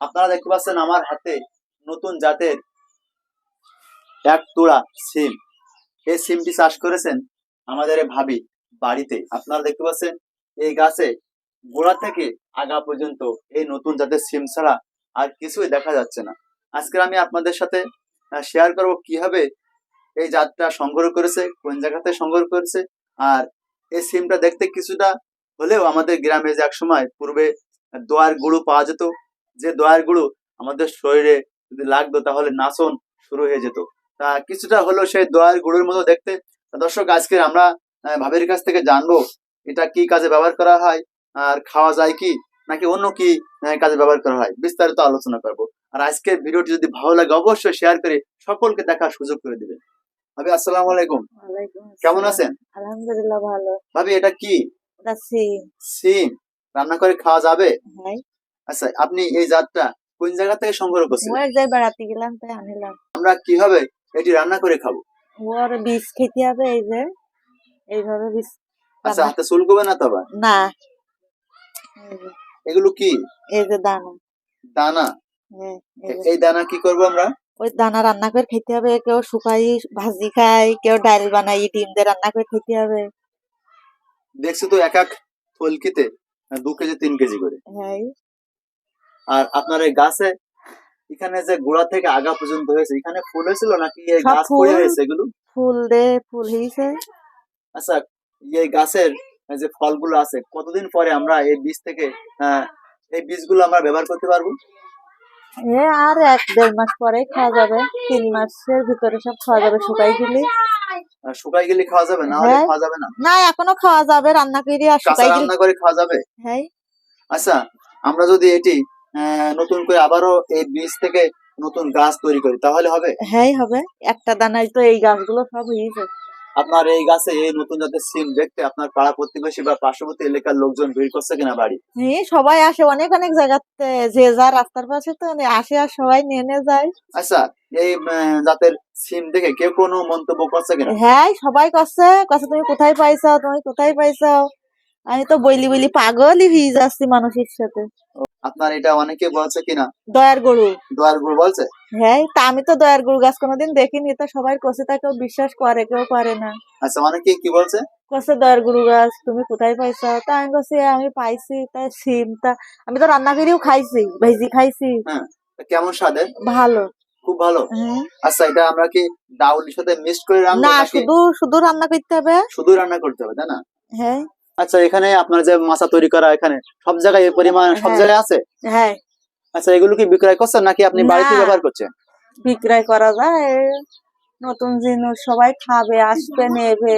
আপনারা দেখতে পাচ্ছেন আমার হাতে নতুন জাতের এক তোড়া সিম। এই সিমটি চাষ করেছেন আমাদের ভাবি বাড়িতে। আপনারা দেখতে পাচ্ছেন এই গাছে গোড়া থেকে আগা পর্যন্ত এই নতুন জাতের সিম ছাড়া আর কিছুই দেখা যাচ্ছে না। আজকে আমি আপনাদের সাথে শেয়ার করব কীভাবে এই জাতটা সংগ্রহ করেছে, কোন জায়গাতে সংগ্রহ করেছে আর এই সিমটা দেখতে কিছুটা হলেও আমাদের গ্রামে যে এক সময় পূর্বে দোয়ার গুঁড়ো পাওয়া যেত যে দোয়ার গুঁড়ো আমাদের শরীরে যদি লাগতো তাহলে নাচন শুরু হয়ে যেত। তা কিছুটা হলো সেই দোয়ার গুঁড়োর মতো দেখতে। দর্শক আজকে আমরা ভাবির কাছ থেকে জানব এটা কি কাজে ব্যবহার করা হয়? আর খাওয়া যায় কি? নাকি অন্য কি কাজে ব্যবহার করা হয়? বিস্তারিত আলোচনা করব। আর আজকের ভিডিওটি যদি ভালো লাগে অবশ্যই শেয়ার করে সকলকে দেখার সুযোগ করে দিবেন ভাবি আসসালামু আলাইকুম। ওয়ালাইকুম কেমন আছেন? আলহামদুলিল্লাহ ভালো। ভাবি এটা কি? সিম। রান্না করে খাওয়া যাবে? হ্যাঁ। আচ্ছা আপনি এই জাতটা কোন জায়গা থেকে সংগ্রহ করছেন ওর যাই বেড়াতে গেলাম তাই আনিলাম। আমরা কীভাবে এটি রান্না করে খাব? ওর বীজ খেতে হবে এই যে এইভাবে বীজ আচ্ছা হাতে চুলকবে না তো আবার? না। এগুলো কি? এই যে দানা। দানা? হ্যাঁ, এই দানা কি করব আমরা? ওই দানা রান্না করে খেতে হবে কেউ শুকাই ভাজি খায় কেউ ডাল বানাই ডিম দিয়ে রান্না করে খেতে হবে। দেখছি তো এক এক থলকিতে দু কেজি তিন কেজি করে। হ্যাঁ। আর আপনার এই গাছে এখানে যে গোড়া থেকে আগা পর্যন্ত হয়েছে এখানে ফুল হয়েছিল নাকি এই গাছ। পড়ে হয়েছে এগুলো? ফুল দে ফুল হয়েছে। আচ্ছা এই গাছের যে ফলগুলো আছে কতদিন পরে আমরা এই বীজ থেকে এই বীজগুলো আমরা ব্যবহার করতে পারব? এ আর এক দেড় মাস পরে খাওয়া যাবে। তিন মাসের ভিতরে সব খাওয়া যাবে শুকাই গেলে। শুকাই গেলে খাওয়া যাবে না? হলে হ্যাঁ। খাওয়া যাবে না? না এখনও খাওয়া যাবে রান্না করে আর শুকাই রান্না করে খাওয়া যাবে? হ্যাঁ। আচ্ছা আমরা যদি এটি নতুন করে আবারও এই বীজ থেকে নতুন গাছ তৈরি করি। তাহলে হবে? হ্যাঁ হবে। একটা দানায় তো এই গাছগুলো সব হয়েছে আপনার এই গাছে এই নতুন জাতের সিম দেখতে আপনার পাড়া প্রতিবেশী বা পার্শ্ববর্তী এলাকার লোকজন ভিড় করছে কিনা বাড়ি? হ্যাঁ সবাই আসে। অনেক অনেক জায়গাতে যে যা রাস্তার পাশে তো আসে আর সবাই নিয়ে নিয়ে যায়। আচ্ছা এই জাতের সিম দেখে কেউ কোনো মন্তব্য করছে কিনা? হ্যাঁ সবাই করছে। কছে তুমি কোথায় পাইছো? তুমি কোথায় পাইছো? আমি তো বইলি বইলি পাগলই হয়ে যাচ্ছি মানুষের সাথে। আপনার এটা অনেকে বলছে কিনা? দয়ার গরু। দয়ার গরু বলছে? হ্যাঁ তা আমি তো দয়ার গরু গাছ কোনোদিন দেখিনি তো সবাই কষে তা কেউ বিশ্বাস করে কেউ করে না। আচ্ছা অনেকে কি বলছে? কষে দয়ার গরু গাছ তুমি কোথায় পাইছো? তা আমি কছি আমি পাইছি তা সিম তা আমি তো রান্না করেও খাইছি ভেজি খাইছি। হ্যাঁ তা কেমন স্বাদের? ভালো। খুব ভালো? হ্যাঁ। আচ্ছা এটা আমরা কি ডাউলির সাথে মিক্সড করে রান্না না শুধু শুধু রান্না করতে হবে। শুধু রান্না করতে হবে তাই না? হ্যাঁ। আচ্ছা এখানে আপনার যে মাছা তৈরি করা এখানে সব জায়গায় এই পরিমাণ সব হ্যাঁ। জায়গায় আছে? হ্যাঁ। আচ্ছা এগুলো কি বিক্রয় করছেন নাকি আপনি বাড়িতে ব্যবহার করছেন? বিক্রয় করা যায়। নতুন জিনিস সবাই খাবে আসবে নেবে।